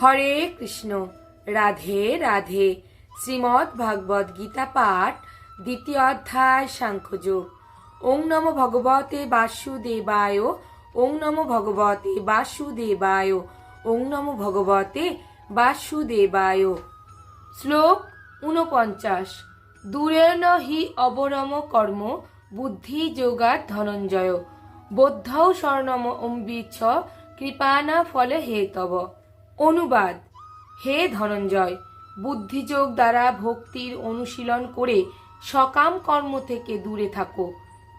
হরে কৃষ্ণ। রাধে রাধে। শ্রীমদ্ ভাগবত গীতা পাঠ, দ্বিতীয় অধ্যায় সাংখ্যযোগ ওং নম ভগবতে বাসুদেবায়, ওং নম ভগবতে বাসুদেবায়, ওং নম ভগবতে বাসুদেবায়। শ্লোক ঊনপঞ্চাশ। দূরেণ হি অবরম কর্ম, বুদ্ধি যোগাত ধনঞ্জয়। বৌদ্ধ স্বর্ণম অম্বিচ্ছ কৃপানা ফলে হেতব। অনুবাদ। হে ধনঞ্জয়, বুদ্ধিযোগ দ্বারা ভক্তির অনুশীলন করে সকাম কর্ম থেকে দূরে থাকো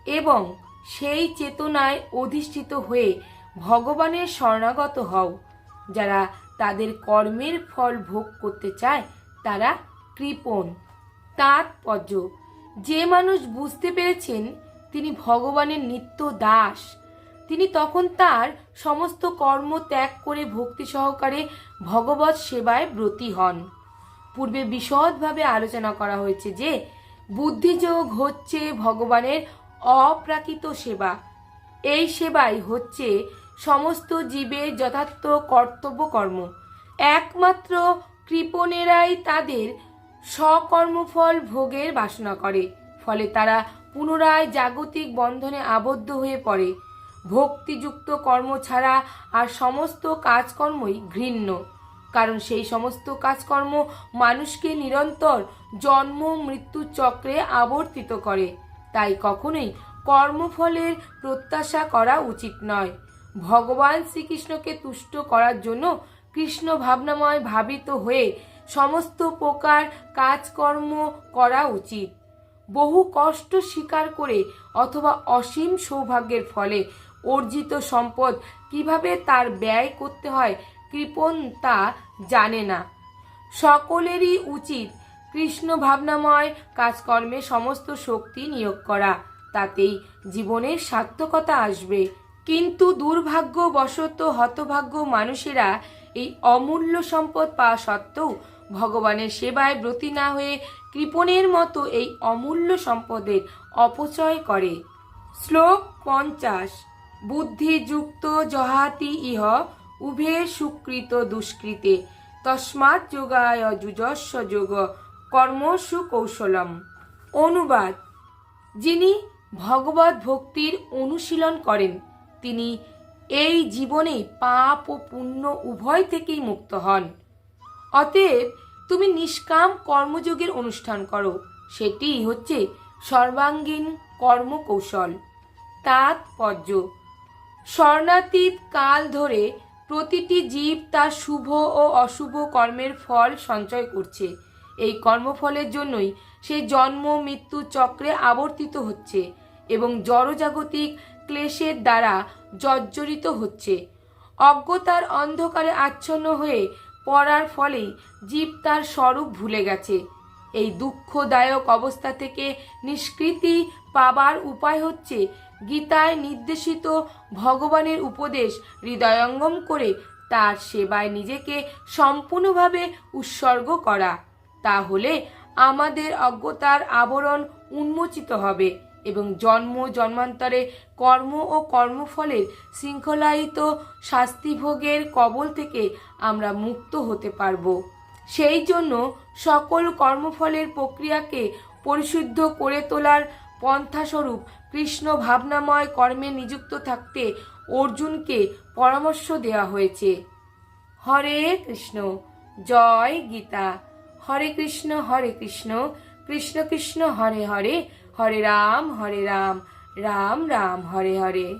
এবং সেই চেতনায় অধিষ্ঠিত হয়ে ভগবানের শরণাগত হও। যারা তাদের কর্মের ফল ভোগ করতে চায়, তারা কৃপণ। তাৎপর্য যে মানুষ বুঝতে পেরেছেন তিনি ভগবানের নিত্য দাস তিনি তখন তার সমস্ত কর্ম ত্যাগ করে ভক্তি সহকারে ভগবত সেবায় ব্রতী হন। পূর্বে বিশদভাবে আলোচনা করা হয়েছে যে, বুদ্ধিযোগ হচ্ছে ভগবানের অপ্রাকৃত সেবা। এই সেবাই হচ্ছে সমস্ত জীবের যথার্থ কর্তব্য কর্ম একমাত্র কৃপণেরাই তাদের সকর্মফল ভোগের বাসনা করে, ফলে তারা পুনরায় জাগতিক বন্ধনে আবদ্ধ হয়ে পড়ে। ভক্তিযুক্ত কর্ম ছাড়া আর সমস্ত কাজকর্মই ঘৃণ্য। কারণ সেই সমস্ত কাজকর্ম মানুষকে নিরন্তর জন্ম, মৃত্যু চক্রে আবর্তিত করে। তাই কখনোই কর্মফলের প্রত্যাশা করা উচিত নয়। ভগবান শ্রীকৃষ্ণকে তুষ্ট করার জন্য কৃষ্ণ ভাবনাময় ভাবিত হয়ে সমস্ত প্রকার কাজকর্ম করা উচিত। বহু কষ্ট স্বীকার করে অথবা অসীম সৌভাগ্যের ফলে অর্জিত সম্পদ। কীভাবে তার ব্যয় করতে হয় কৃপণ তা জানে না। সকলেরই উচিত কৃষ্ণ ভাবনাময় কাজকর্মে সমস্ত শক্তি নিয়োগ করা। তাতেই জীবনের সার্থকতা আসবে। কিন্তু দুর্ভাগ্যবশত হতভাগ্য মানুষেরা এই অমূল্য সম্পদ পাওয়া সত্ত্বেও ভগবানের সেবায় ব্রতী না হয়ে কৃপণের মতো এই অমূল্য সম্পদের অপচয় করে। শ্লোক পঞ্চাশ। বুদ্ধিযুক্ত জহাতি ইহ, উভে সুকৃত দুষ্কৃতে। তস্মাৎ যোগায় যুজস্ব যোগ, কর্মসু কৌশলম। অনুবাদ, যিনি ভগবত ভক্তির অনুশীলন করেন, তিনি এই জীবনে পাপ ও পুণ্য উভয় থেকেই মুক্ত হন। অতএব তুমি নিষ্কাম কর্মযোগের অনুষ্ঠান করো, সেটি হচ্ছে সর্বাঙ্গীন কর্মকৌশল। তাৎপর্য স্বর্ণাতীত কাল ধরে প্রতিটি জীব তার শুভ ও অশুভ কর্মের ফল সঞ্চয় করছে। এই কর্মফলের জন্যই সে জন্ম, মৃত্যু চক্রে আবর্তিত হচ্ছে এবং জড়জাগতিক ক্লেশের দ্বারা জর্জরিত হচ্ছে। অজ্ঞতার অন্ধকারে আচ্ছন্ন হয়ে পড়ার ফলেই জীব তার স্বরূপ ভুলে গেছে। এই দুঃখদায়ক অবস্থা থেকে নিষ্কৃতি পাবার উপায় হচ্ছে গীতায় নির্দেশিত ভগবানের উপদেশ হৃদয়ঙ্গম করে তার সেবায় নিজেকে সম্পূর্ণভাবে উৎসর্গ করা। তাহলে আমাদের অজ্ঞতার আবরণ উন্মোচিত হবে এবং জন্ম, জন্মান্তরে কর্ম ও কর্মফলের শৃঙ্খলায়িত শাস্তিভোগের কবল থেকে আমরা মুক্ত হতে পারব। সেই জন্য সকল কর্মফলের প্রক্রিয়াকে পরিশুদ্ধ করে তোলার পন্থাস্বরূপ কৃষ্ণ ভাবনাময় কর্মে নিযুক্ত থাকতে অর্জুনকে পরামর্শ দেওয়া হয়েছে। হরে কৃষ্ণ, জয় গীতা। হরে কৃষ্ণ হরে কৃষ্ণ। কৃষ্ণ কৃষ্ণ, হরে হরে। হরে রাম হরে রাম। রাম রাম, হরে হরে।